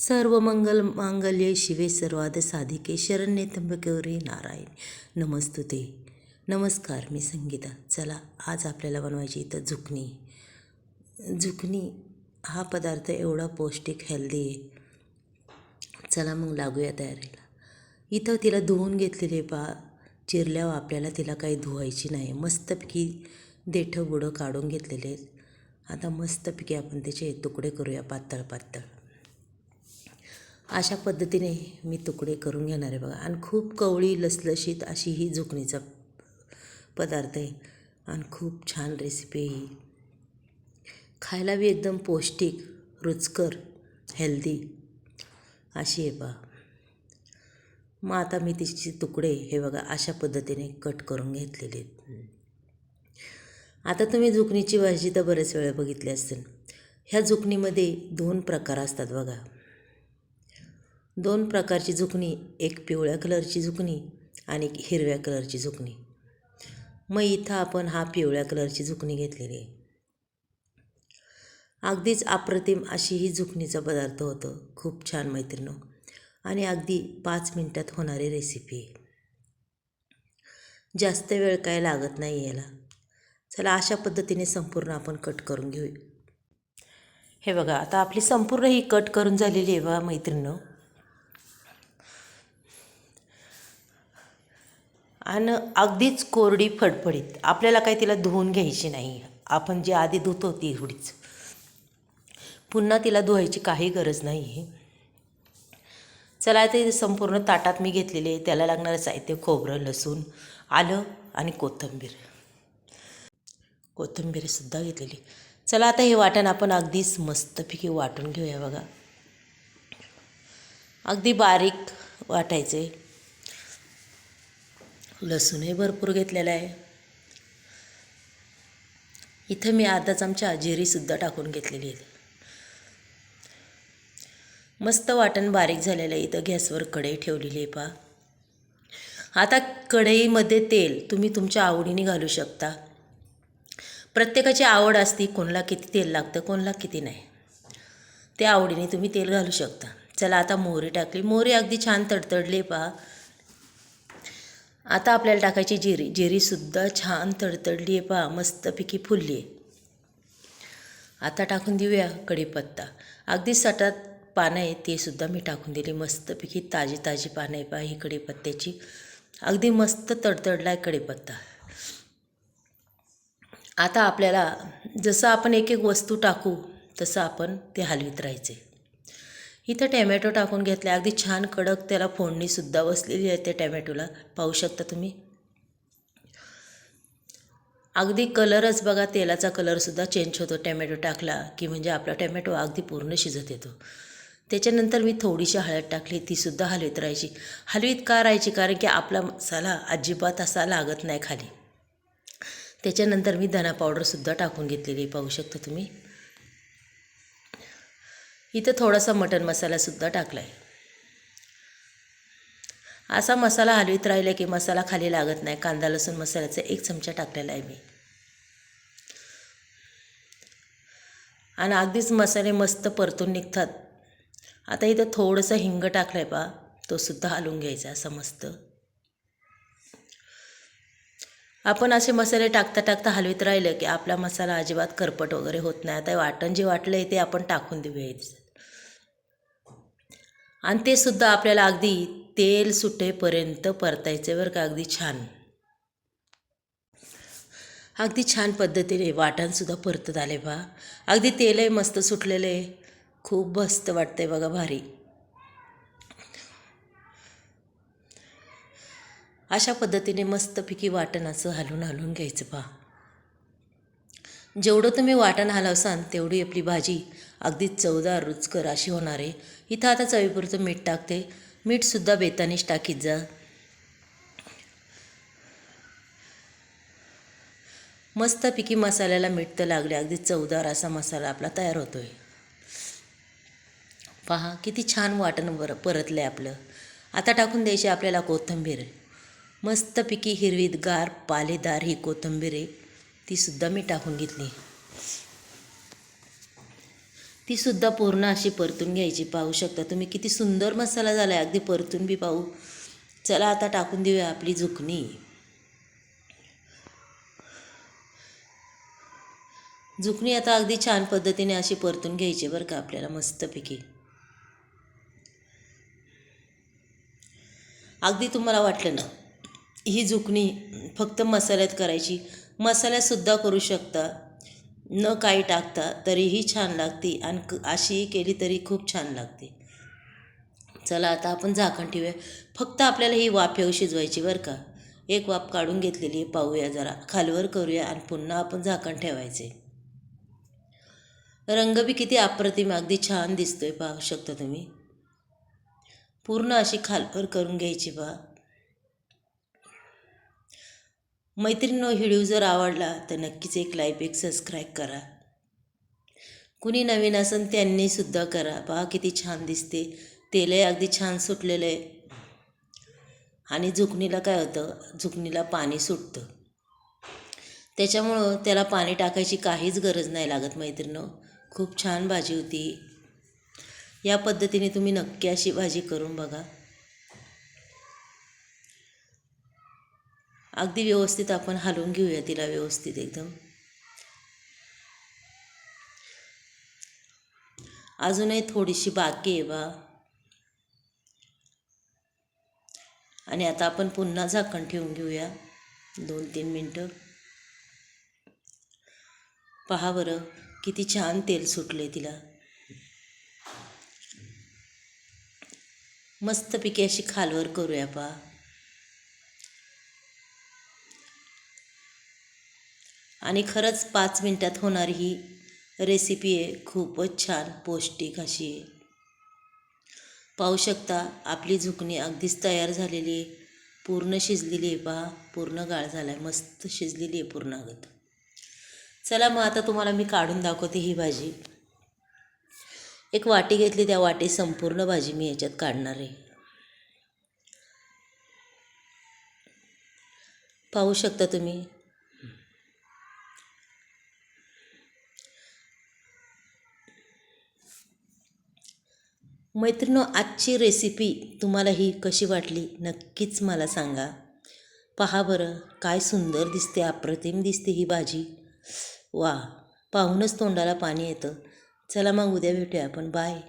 सर्व मंगल मांगल्ये शिवे सर्वाद साधिके शरण्ये त्र्यंबके नारायण. नमस्तुते. नमस्कार मी संगीता. चला आज आपल्याला बनवायची इथं झुकणी. झुकणी हा पदार्थ एवढा पौष्टिक हेल्दी आहे. चला मग लागूया तयारीला. इथं तिला धुवून घेतलेले पा चिरल्यावर आपल्याला तिला काही धुवायची नाही. मस्तपैकी देठं बुडं काढून घेतलेले आहेत. आता मस्तपैकी आपण त्याचे तुकडे करूया पातळ पातळ अशा पद्धतीने मी तुकडे करून घेणार आहे बघा. आणि खूप कवळी लसलशीत अशी ही झुकणीचा पदार्थ आहे. आणि खूप छान रेसिपी आहे ही. खायला बी एकदम पौष्टिक रुचकर हेल्दी अशी आहे बा मग आता मी तिचे तुकडे हे बघा अशा पद्धतीने कट करून घेतलेले आहेत. आता तुम्ही झुकणीची भाजी तर बरेच वेळा बघितली असेल. ह्या झुकणीमध्ये दोन प्रकार असतात बघा. दोन प्रकारची झुकणी एक पिवळ्या कलरची झुकणी आणि एक हिरव्या कलरची झुकणी. मग इथं आपण हा पिवळ्या कलरची झुकणी घेतलेली आहे. अगदीच अप्रतिम अशी ही झुकणीचा पदार्थ होतं. खूप छान मैत्रिणो. आणि अगदी पाच मिनटात होणारी रेसिपी आहे. जास्त वेळ काय लागत नाही याला. चला अशा पद्धतीने संपूर्ण आपण कट करून घेऊ हे बघा आता आपली संपूर्ण ही कट करून झालेली आहे बा मैत्रिणी. आणि अगदीच कोरडी फडफडीत. आपल्याला काही तिला धुवून घ्यायची नाही. आपण जे आधी धुतो ती एवढीच. पुन्हा तिला धुवायची काही गरज नाही. आहे चला ते संपूर्ण ताटात मी घेतलेले त्याला लागणारं साहित्य खोबरं लसूण आलं आणि कोथिंबीर. कोथिंबीरसुद्धा घेतलेली. चला आता हे वाटण आपण अगदीच मस्तपैकी वाटून घेऊया बघा. अगदी बारीक वाटायचे. लसूणही भरपूर घेतलेला आहे. इथं मी अर्धा चमचा जिरीसुद्धा टाकून घेतलेली आहे. मस्त वाटण बारीक झालेलं आहे. इथं गॅसवर कढई ठेवलेली आहे पा आता कढईमध्ये तेल तुम्ही तुमच्या आवडीने घालू शकता. प्रत्येकाची आवड असती कोणाला किती तेल लागतं कोणाला किती नाही. त्या आवडीने तुम्ही तेल घालू शकता. चला आता मोहरी टाकली. मोहरी अगदी छान तडतडली पहा. आता आपल्याला टाकायची जिरी. जिरीसुद्धा छान तडतडली आहे पहा. मस्तपैकी फुलली आहे. आता टाकून देऊया कढीपत्ता. अगदी सटात पानं आहे ते सुद्धा मी टाकून दिली. मस्तपैकी ताजी ताजी पानं आहे पहा ही कढीपत्त्याची. अगदी मस्त तडतडला आहे कढीपत्ता. आता आपल्याला जसं आपण एक एक वस्तू टाकू तसं आपण ते हलवीत राहायचे. इथं टॅमॅटो टाकून घेतले अगदी छान कडक त्याला फोडणीसुद्धा बसलेली आहे त्या टॅमॅटोला. पाहू शकता तुम्ही. अगदी कलरच बघा तेलाचा कलरसुद्धा चेंज होतो टॅमॅटो टाकला की म्हणजे आपला टॅमॅटो अगदी पूर्ण शिजत येतो. त्याच्यानंतर मी थोडीशी हळद टाकली तीसुद्धा हलवीत राहायची. हलवीत का राहायची? कारण की आपला मसाला अजिबात असा लागत नाही खाली. त्याच्यानंतर मी धना पावडरसुद्धा टाकून घेतलेली पाहू शकता तुम्ही. इथं थोडासा मटन मसालासुद्धा टाकला आहे असा मसाला हलवीत राहिला की मसाला खाली लागत नाही. कांदा लसूण मसाल्याचा एक चमचा टाकलेला आहे मी. आणि अगदीच मसाले मस्त परतून निघतात. आता इथं थोडंसं हिंग टाकलं आहे पा तो सुद्धा हलवून घ्यायचा असं मस्त. आपण असे मसाले टाकता टाकता हलवीत राहिलं की आपला मसाला अजिबात करपट वगैरे होत नाही. आता वाटण जे वाटलं आहे ते आपण टाकून देऊया आणि ते सुद्धा आपल्याला अगदी तेल सुटेपर्यंत परतायचं बरं का अगदी छान. अगदी छान पद्धतीने वाटणसुद्धा परतत आले बा. अगदी तेलही मस्त सुटलेलं आहे. खूप मस्त वाटतंय बघा भारी. अशा पद्धतीने मस्तपैकी वाटण असं हलवून हलवून घ्यायचं पहा. जेवढं तुम्ही वाटण हलवसान तेवढी आपली भाजी अगदी चवदार रुचकर अशी होणार आहे. इथं आता चवीपुरतं मीठ टाकते. मीठसुद्धा बेतानीच टाकीत जा. मस्तपैकी मसाल्याला मीठ तर लागले. अगदी चवदार असा मसाला आपला तयार होतो आहे पहा किती छान वाटण बरं परतलं आहे आपलं. आता टाकून द्यायची आपल्याला कोथिंबीर. मस्तपैकी हिरवीगार पालेदार ही कोथिंबीर आहे तीसुद्धा मी टाकून घेतली. तीसुद्धा पूर्ण अशी परतून घ्यायची पाहू शकता तुम्ही किती सुंदर मसाला झाला आहे अगदी परतून बी पाहू. चला आता टाकून देऊया आपली झुकणी. झुकणी आता अगदी छान पद्धतीने अशी परतून घ्यायची बरं का आपल्याला मस्तपैकी. अगदी तुम्हाला वाटलं ना? ही झुकणी फक्त मसाल्यात करायची. मसाल्यातसुद्धा करू शकता. न काही टाकता तरीही छान लागते आणि क अशीही केली तरी खूप छान लागते. चला आता आपण झाकण ठेवूया. फक्त आपल्याला ही वाफ येऊ शिजवायची बरं का. एक वाफ काढून घेतलेली आहे पाहूया जरा. खालवर करूया आणि पुन्हा आपण झाकण ठेवायचे. रंग बी किती अप्रतिम अगदी छान दिसतोय पाहू शकता तुम्ही. पूर्ण अशी खालवर करून घ्यायची पहा मैत्रिणींनो व्हिडिओ जर आवडला तर नक्कीच एक लाईक एक सबस्क्राईब करा. कुणी नवीन असेल त्यांनीसुद्धा करा. पहा किती छान दिसते. तेलही अगदी छान सुटलेलं आहे. आणि झुकणीला काय होतं? झुकणीला पाणी सुटतं. त्याच्यामुळं त्याला पाणी टाकायची काहीच गरज नाही लागत मैत्रिणं खूप छान भाजी होती. या पद्धतीने तुम्ही नक्की अशी भाजी करून बघा. अगदी व्यवस्थित आपण हलवून घेऊया तिला व्यवस्थित एकदम. अजूनही थोडीशी बाकी आहे बा. आणि आता आपण पुन्हा झाकण ठेवून घेऊया. दोन तीन मिनटं. पहा बरं किती छान तेल सुटले तिला. मस्तपैकी अशी खालवर करूया पहा आणि खरंच पाच मिनटात होणारी ही रेसिपी आहे. खूपच छान पौष्टिक अशी आहे. पाहू शकता आपली झुकणी अगदीच तयार झालेली आहे. पूर्ण शिजलेली आहे पहा पूर्ण गाळ झाला आहे मस्त शिजलेली आहे पूर्ण अगत चला मग आता तुम्हाला मी काढून दाखवते ही भाजी. एक वाटी घेतली त्या वाटी संपूर्ण भाजी मी याच्यात काढणार आहे. पाहू शकता तुम्ही मैत्रिणो आजची रेसिपी तुम्हाला ही कशी वाटली नक्कीच मला सांगा. पहा बरं काय सुंदर दिसते अप्रतिम दिसते ही भाजी. वा पाहूनच तोंडाला पाणी येतं. चला मग उद्या भेटूया आपण. बाय